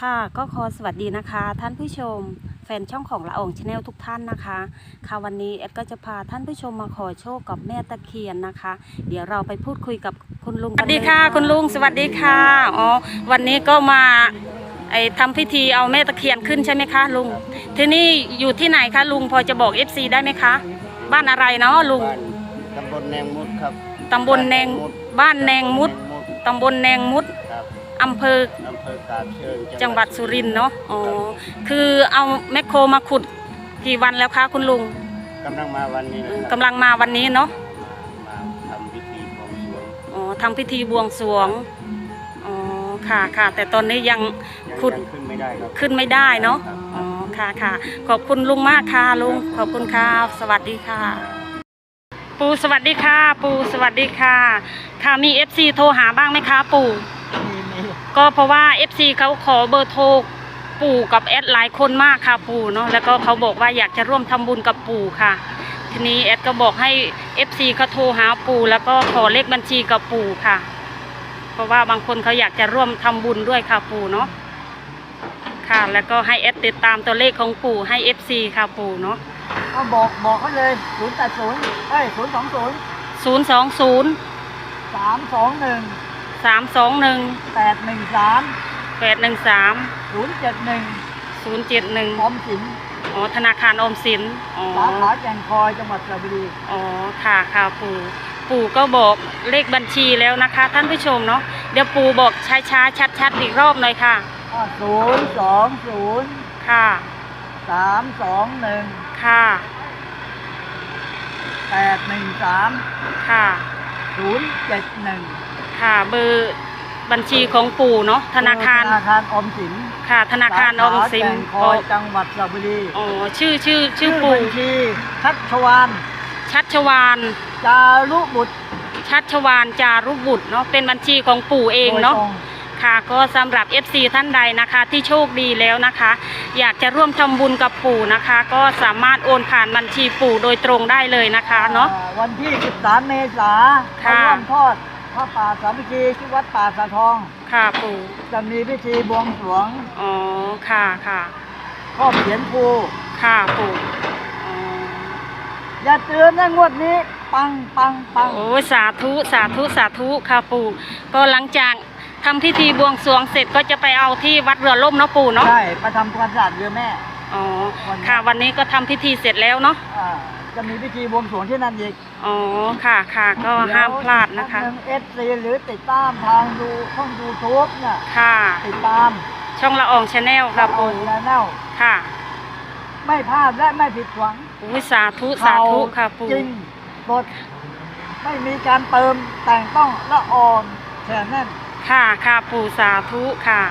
ค่ะก็ขอสวัสดีนะคะ ท่านผู้ชม แฟนช่องของละอองชาแนลทุกท่านนะคะ ค่ะวันนี้แอดก็จะพาท่านผู้ชมมาขอโชคกับแม่ตะเคียนนะคะ เดี๋ยวเราไปพูดคุยกับคุณลุงสวัสดีค่ะ คุณลุงสวัสดีค่ะอ๋อวันนี้ก็มาไอ้ทำพิธีเอาแม่ตะเคียนขึ้นใช่ไหมคะลุงที่นี่อยู่ที่ไหนคะลุงพอจะบอก FC ได้ไหมคะ บ้านอะไรเนาะลุงบ้านตำบลแนงมุดครับตำบลแนงบ้านแนงมุดตำบลแนงมุดครับ อำเภออำเภอกาบเชิงจังหวัดสุรินทร์เนาะอ๋อคือเอาแมคโครมาขุดกี่วันแล้วคะคุณลุงกำลังมาวันนี้นะครับกำลังมาวันนี้เนาะมาทำพิธีบวงสรวงอ๋อทำพิธีบวงสรวงอ๋อค่ะค่ะแต่ตอนนี้ยังยังขุดยังขึ้นไม่ได้ครับขึ้นไม่ได้เนาะครับอ๋อค่ะค่ะขอบคุณลุงมากค่ะลุงขอบคุณค่ะสวัสดีค่ะปูสวัสดีค่ะ ปูสวัสดีค่ะ ค่ะมี FC โทรหาบ้างไหมคะ ปู่มีมี ก็เพราะว่า FC เขาขอเบอร์โทรปู่กับแอดหลายคนมากค่ะปู่เนาะแล้วก็เขาบอกว่าอยากจะร่วมทำบุญกับปู่ค่ะ ทีนี้แอดก็บอกให้ FC เขาโทรหาปู่แล้วก็ขอเลขบัญชีกับปู่ค่ะ เพราะว่าบางคนเขาอยากจะร่วมทำบุญด้วยค่ะปู่เนาะค่ะ แล้วก็ให้แอดติดตามตัวเลขของปู่ให้ FC ค่ะปู่เนาะก็บอกบอกเขาเลยศูนย์แปดศูนย์เอ้ยศูนย์สองศูนย์ศูนย์สองศูนย์สามสองหนึ่ง สามสองหนึ่งแปดหนึ่งสามแปดหนึ่งสามศูนย์เจ็ดหนึ่งศูนย์เจ็ดหนึ่งออมสินอ๋อธนาคารออมสินอ๋อสาขาแก่งคอยจังหวัดสระบุรีอ๋อค่ะค่ะปู่ปู่ก็บอกเลขบัญชีแล้วนะคะ ท่านผู้ชมเนาะเดี๋ยวปู่บอกช้าๆชัดๆอีกรอบหน่อยค่ะศูนย์สองศูนย์ค่ะสามสองหนึ่งค่ะแปดหนึ่งสามค่ะศูนย์เจ็ดหนึ่ง ค่ะ เบอร์บัญชีของปู่เนาะธนาคารธนาคารออมสินค่ะ ธนาคารออมสินสาขาแก่งคอยจังหวัดสระบุรีอ๋อชื่อชื่อชื่อบัปู่ญชีชัชวานชัชวานจารุบุตรชัชวานจารุบุตรเนาะเป็นบัญชีของปู่เองเนาะโดยตรงค่ะก็สำหรับ FC ท่านใดนะคะ ที่โชคดีแล้วนะคะ อยากจะร่วมทำบุญกับปู่นะคะ ก็สามารถโอนผ่านบัญชีปู่โดยตรงได้เลยนะคะเนาะอ่วันที่ 13 เมษาค่ะมาร่วมทอด พระป่าสามัคคีที่วัดป่าสะทอง ค่ะปู่จะมีพิธีบวงสรวงอ๋อค่ะค่ะครอบเขียนภูค่ะปู่อ๋ออย่าเตือนนะงวดนี้ ปังปังปังโอ้ยสาธุสาธุสาธุค่ะปู่ ก็หลังจากทำพิธีบวงสรวงเสร็จก็จะไปเอาที่วัดเรือล่มเนาะปู่เนาะใช่ประทำความสะอาดเรือแม่ อ๋อวันนี้ค่ะ วันนี้ก็ทำพิธีเสร็จแล้วเนาะ อ่า จะมีพิธีบวงสรวงที่นั่นอีกอ๋อค่ะค่ะก็ห้ามพลาดนะคะเอสซีหรือติดตามทางดูช่องยูทูบเนี่ยค่ะ ติดตาม ช่องละอองชาแนลค่ะออปู่นแนลค่ะ ไม่พลาดและไม่ผิดหวังอุ้ยสาธุสาธุค่ะปู่จริงสดไม่มีการเติมแต่งต้องละอ่อนแค่นั้นค่ะค่ะปู่สาธุค่ะ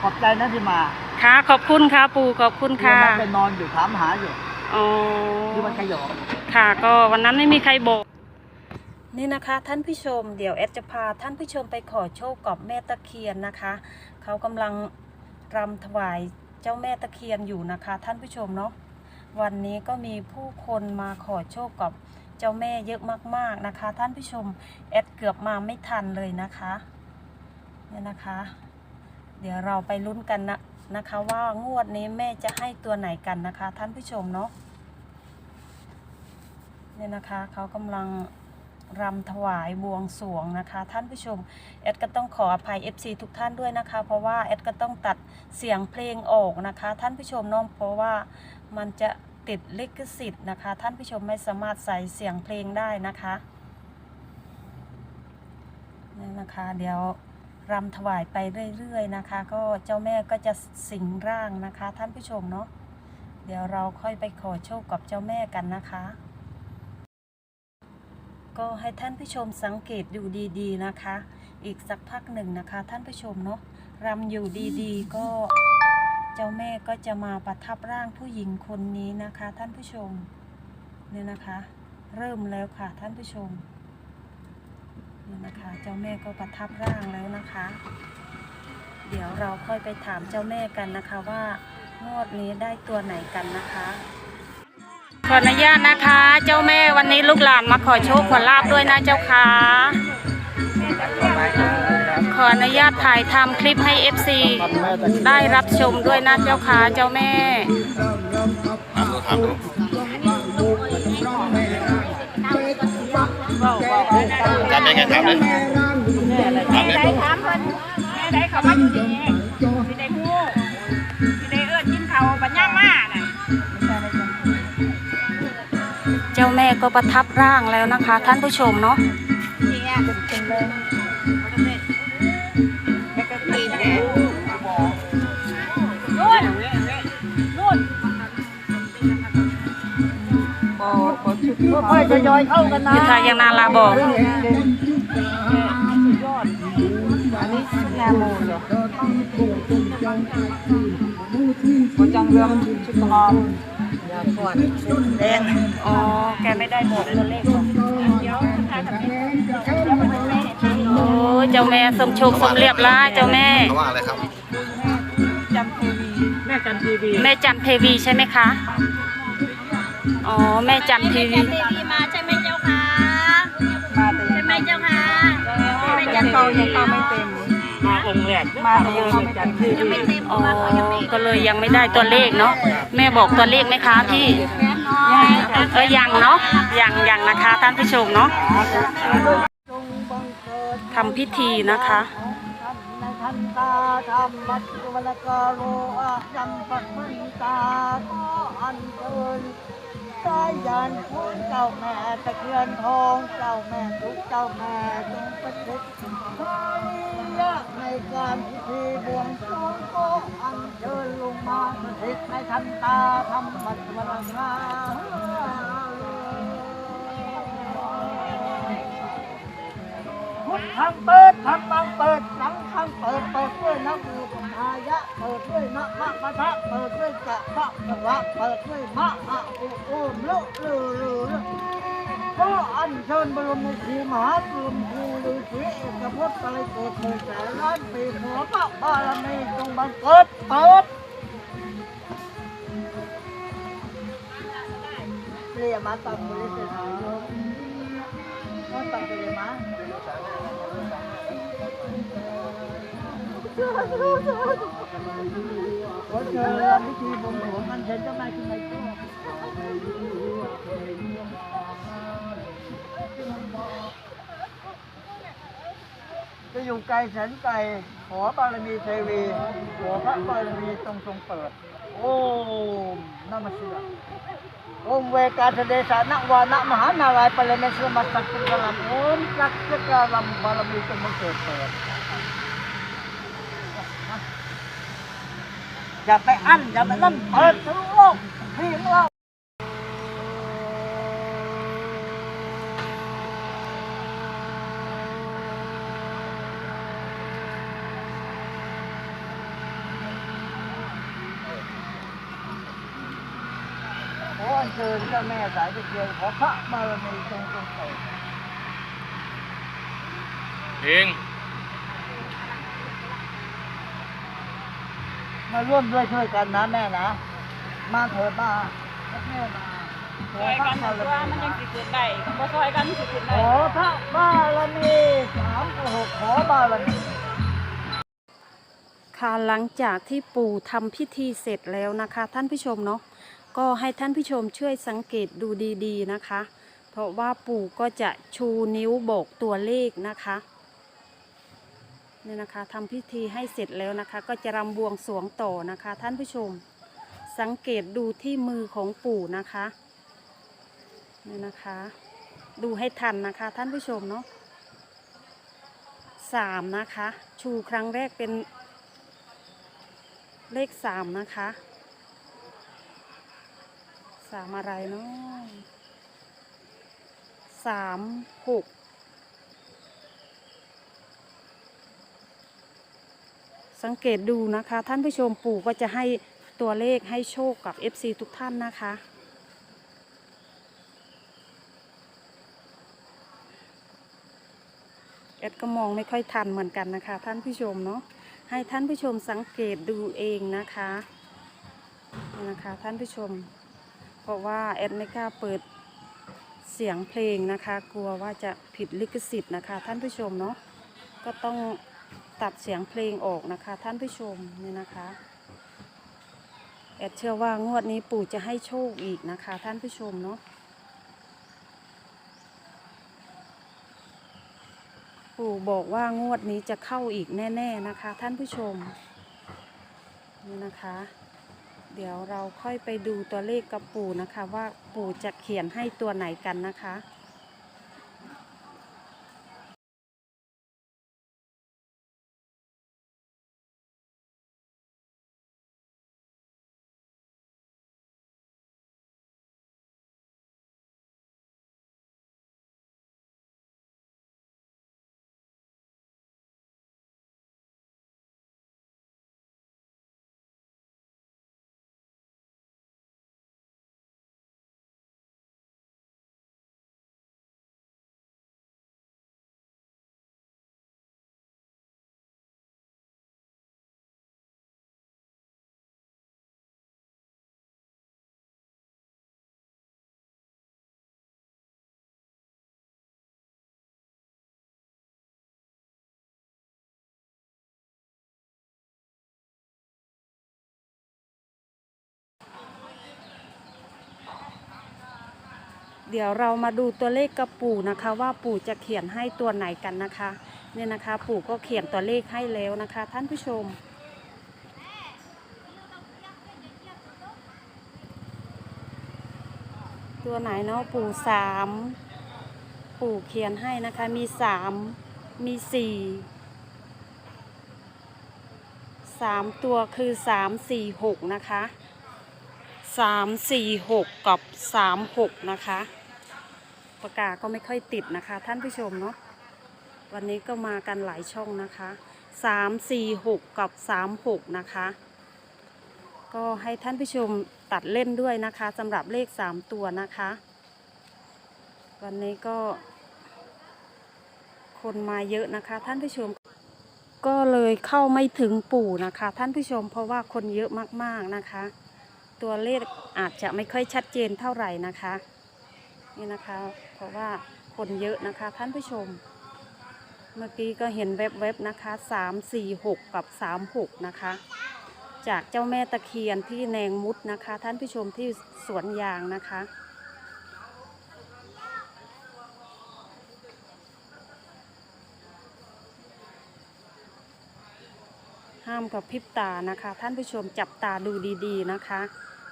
ขอบใจนะที่มาค่ะขอบคุณค่ะปู่ขอบคุณค่ะวันนั้นไปนอนอยู่ถามหาอยู่อ๋อ ที่วัดขยองค่ะ ก็วันนั้นไม่มีใครบอก นี่นะคะท่านผู้ชม เดี๋ยวแอดจะพาท่านผู้ชมไปขอโชคกับแม่ตะเคียนนะคะ เขากำลังรำถวายเจ้าแม่ตะเคียนอยู่นะคะ ท่านผู้ชมเนาะวันนี้ก็มีผู้คนมาขอโชคกับเจ้าแม่เยอะมากๆนะคะ ท่านผู้ชมแอดเกือบมาไม่ทันเลยนะคะเนี่ยนะคะ เดี๋ยวเราไปลุ้นกันนะนะคะว่างวดนี้แม่จะให้ตัวไหนกันนะคะ ท่านผู้ชมเนาะ เนี่ยนะคะเขากำลังรำถวายบวงสรวงนะคะ ท่านผู้ชมแอดก็ต้องขออภัย FC ทุกท่านด้วยนะคะ เพราะว่าแอดก็ต้องตัดเสียงเพลงออกนะคะ ท่านผู้ชมเน้องเพราะว่ามันจะติดลิขสิทธิ์นะคะ ท่านผู้ชมไม่สามารถใส่เสียงเพลงได้นะคะนี่นะคะ เดี๋ยวรำถวายไปเรื่อยๆนะคะ ก็เจ้าแม่ก็จะสิงร่างนะคะ ท่านผู้ชมเนาะเดี๋ยวเราค่อยไปขอโชคกับเจ้าแม่กันนะคะ ก็ให้ท่านผู้ชมสังเกตดูดีๆนะคะ อีกสักพักหนึ่งนะคะ ท่านผู้ชมเนาะรำอยู่ดีๆ ก็เจ้าแม่ก็จะมาประทับร่างผู้หญิงคนนี้นะคะ ท่านผู้ชมเนี่ยนะคะ เริ่มแล้วค่ะท่านผู้ชมนี่นะคะ เจ้าแม่ก็ประทับร่างแล้วนะคะ เดี๋ยวเราค่อยไปถามเจ้าแม่กันนะคะว่างวดนี้ได้ตัวไหนกันนะคะ ออนุญาตนะคะ เจ้าแม่วันนี้ลูกหลานมาขอโชคขอลาบด้วยนะเจ้าค่ะขออนุญาตถ่ายทำคลิปให้ FC ได้รับชมด้วยนะเจ้าขาเจ้าแม่ทำยังไงทำเลย ม่ก็ประทับร่างแล้วนะคะ ท่านผู้ชมเนาะนี่เป็นเลยแม่ก็กินแหละนู่นนู่นค่อยๆทยอยเข้ากันนะยุทธายังนาลาบอกอันนี้นาโมเหรอคจังเรืองชุดทอง ยาขวดแดงอ๋อ แกไม่ได้บอกตัวเลขหรอกเดี๋ยวทานกับแม่เดี๋ยวมันแม่เห็นโอ้เจ้าแม่สมโชคสมเรียบร้อยเจ้าแม่ เขาว่าอะไรครับจำทีวีแม่จันทีวีแม่จันเทวีใช่ไหมคะ อ๋อ แม่จันทีวีทีวีมาใช่ไหมเจ้าค่ะมาแต่ใช่ไหมเจ้าค่ะไม่ไม่ยัยังงเก่าเก่ายัยังงเก่าเก่าไม่ไม่เต็เต็ม มมาองค์แรกมาแต่ยังไม่จันทียังวีไม่เต็มอ๋อก็เลยยังไม่ได้ตัวเลขเนาะแม่บอกตัวเลขไหมคะพี่เออยังเนาะยังยังนะคะท่านผู้ชมเนาะทำพิธีนะคะในทันตาธรรมัตวลกาโรอายัมปัตมันตาก็อันเชิญสายยานคุณเจ้าแม่ตะเคียนทองเจ้าแม่ทุกเจ้าแม่จงประสิทธิ์ใช้ยา กในการพิธีบวงสรวงก็อันเชิญลงมาสิทธิ์ในทันตาธรรมัตวลกาพุทธังเปิดธรรมังเปิดสังฆังเปิดเปิดด้วยนะมือของทายะเปิดด้วยนะมะมะทะเปิดด้วยจะพระพระเปิดด้วยมะอะอุโอมลุลือลือ ก็อัญเชิญบรมครูมหากรุมครูฤาษีเอกพจน์อะไรเกิดเลยแต่ล้านปีหัวพระบารมีจงบังเกิดเปิดเรียมาตังบริสุทธิ์มาตังไปเลยมาขอเชิญทำพิธีบวงสรวงอัญเชิญเจ้าแม่ขึ้นมาอีกรอบ จะอยู่ไกลแสนไกลขอบารมีเทวีขอพระบารมีทรงทรงเปิด โอ้มนามาเสือองค์เวกาเสเดสานะวานะมหานารายณ์ปรเมศวรมัสสักกุกลัมโอมจักรกาลัมบารมีจงบังเกิดเปิดอย่าไปอั้นอย่าไปนั่นเปิดทั้งโลกที่ของาขออัญเชิญเจ้าแม่สายตะเกียงขอพระบารมีทรงทรงเปิดเพลงมาร่วมด้วยช่วยกันนะแม่นะ มาเถิดมาแม่มาขซออยพระกันบารว่ามีมันยังสิขึ้นได้บ่ซอยกันสิขึ้นขได้ อพระบารมีสามกับหกขอบารมี ค่ะหลังจากที่ปู่ทำพิธีเสร็จแล้วนะคะ ท่านผู้ชมเนาะ ก็ให้ท่านผู้ชมช่วยสังเกตดูดีๆนะคะ เพราะว่าปู่ก็จะชูนิ้วบอกตัวเลขนะคะนี่นะคะทำพิธีให้เสร็จแล้วนะคะ ก็จะรำบวงสวงต่อนะคะ ท่านผู้ชม สังเกตดูที่มือของปู่นะคะนี่นะคะ ดูให้ทันนะคะ ท่านผู้ชมเนาะสามนะคะ ชูครั้งแรกเป็นเลขสามนะคะ สามอะไรเนาะสามหกสังเกตดูนะคะ ท่านผู้ชมปู่ก็จะให้ตัวเลขให้โชคกับ FC ทุกท่านนะคะเอ็ดก็มองไม่ค่อยทันเหมือนกันนะคะ ท่านผู้ชมเนาะให้ท่านผู้ชมสังเกตดูเองนะคะนะคะ ท่านผู้ชม เพราะว่าแอดไม่กล้าเปิดเสียงเพลงนะคะ กลัวว่าจะผิดลิขสิทธิ์นะคะ ท่านผู้ชมเนาะก็ต้องตัดเสียงเพลงออกนะคะ ท่านผู้ชมเนี่ยนะคะแอดเชื่อว่างวดนี้ปู่จะให้โชคอีกนะคะ ท่านผู้ชมเนาะปู่บอกว่างวดนี้จะเข้าอีกแน่ ๆนะคะ ท่านผู้ชมนี่นะคะ เดี๋ยวเราค่อยไปดูตัวเลขกับปู่นะคะ ว่าปู่จะเขียนให้ตัวไหนกันนะคะ เดี๋ยวเรามาดูตัวเลขกับปู่นะคะ ว่าปู่จะเขียนให้ตัวไหนกันนะคะเนี่ยนะคะ ปู่ก็เขียนตัวเลขให้แล้วนะคะ ท่านผู้ชม ตัวไหนเนาะปู่สามปู่เขียนให้นะคะมีสามมีสี่สามตัวคือสามสี่หกนะคะสามสี่หกกับสามหกนะคะ ปากกาก็ไม่ค่อยติดนะคะ ท่านผู้ชมเนาะวันนี้ก็มากันหลายช่องนะคะสามสี่หกกับสามหกนะคะ ก็ให้ท่านผู้ชมตัดเล่นด้วยนะคะสำหรับเลขสามตัวนะคะ วันนี้ก็ คนมาเยอะนะคะ ท่านผู้ชมก็เลยเข้าไม่ถึงปู่นะคะ ท่านผู้ชมเพราะว่าคนเยอะมากๆนะคะ ตัวเลขอาจจะไม่ค่อยชัดเจนเท่าไหร่นะคะ นี่นะคะ เพราะว่าคนเยอะนะคะท่านผู้ชม เมื่อกี้ก็เห็นแวบๆนะคะสามสี่หกกับสามหกนะคะ จากเจ้าแม่ตะเคียนที่แนงมุดนะคะ ท่านผู้ชมที่สวนยางนะคะห้ามกับพริบตานะคะ ท่านผู้ชมจับตาดูดีๆนะคะ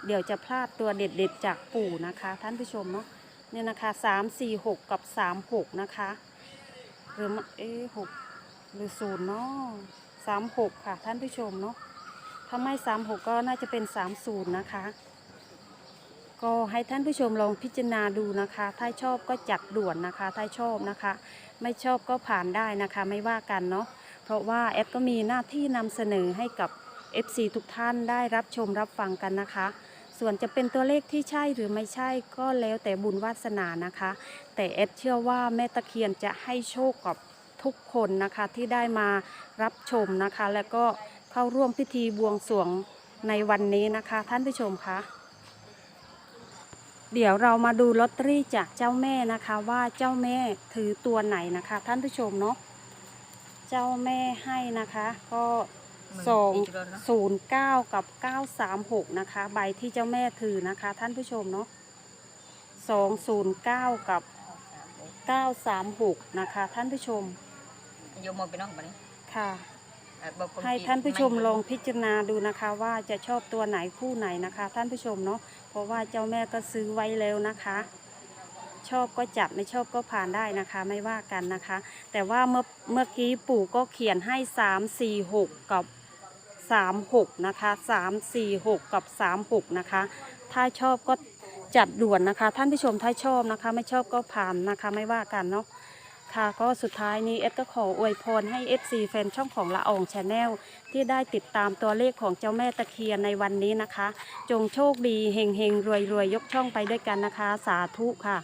เดี๋ยวจะพลาดตัวเด็ดๆจากปู่นะคะ ท่านผู้ชมเนาะ เนี่ยนะคะสามสี่หกกับสามหกนะคะหรือเอ๊หกหรือศูนย์เนาะสามหกค่ะท่านผู้ชมเนาะถ้าไม่สามหกก็น่าจะเป็นสามศูนย์นะคะ ก็ให้ท่านผู้ชมลองพิจารณาดูนะคะ ถ้าชอบก็จัดด่วนนะคะ ถ้าชอบนะคะ ไม่ชอบก็ผ่านได้นะคะไม่ว่ากันเนาะเพราะว่าแอดก็มีหน้าที่นำเสนอให้กับ FC ทุกท่านได้รับชมรับฟังกันนะคะ ส่วนจะเป็นตัวเลขที่ใช่หรือไม่ใช่ก็แล้วแต่บุญวาสนานะคะ แต่แอดเชื่อว่าแม่ตะเคียนจะให้โชคกับทุกคนนะคะที่ได้มารับชมนะคะ แล้วก็เข้าร่วมพิธีบวงสรวงในวันนี้นะคะ ท่านผู้ชมคะเดี๋ยวเรามาดูลอตเตอรี่จากเจ้าแม่นะคะว่าเจ้าแม่ถือตัวไหนนะคะ ท่านผู้ชมเนาะเจ้าแม่ให้นะคะ ก็ สองศูนย์เก้ากับเก้าสามหกนะคะ ใบที่เจ้าแม่ถือนะคะ ท่านผู้ชมเนาะสองศูนย์เก้ากับเก้าสามหกนะคะ ท่านผู้ชมโยมมองไปน้องปะนี่ค่ะเอ่อบอกคให้จีท่านผู้ชมไลองพิจารณาดูนะคะ ว่าจะชอบตัวไหนคู่ไหนนะคะ ท่านผู้ชมเนาะเพราะว่าเจ้าแม่ก็ซื้อไว้แล้วนะคะชอบก็จัดไม่ชอบก็ผ่านได้นะคะ ไม่ว่ากันนะคะ แต่ว่าเมื่อเมื่อกี้ปู่ก็เขียนให้สามสี่หกกับ สามหกนะคะสามสี่หกกับสามหกนะคะ ถ้าชอบก็จัดด่วนนะคะ ท่านผู้ชมถ้าชอบนะคะ ไม่ชอบก็ผ่านนะคะไม่ว่ากันเนาะค่ะก็สุดท้ายนี้เอสก็ขออวยพรให้ FC แฟนช่องของละอองชาแนลที่ได้ติดตามตัวเลขของเจ้าแม่ตะเคียนในวันนี้นะคะ จงโชคดีเฮงเฮงรวยรวยยกช่องไปด้วยกันนะคะ สาธุค่ะ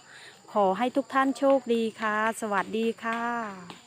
ขอให้ทุกท่านโชคดีค่ะ สวัสดีค่ะ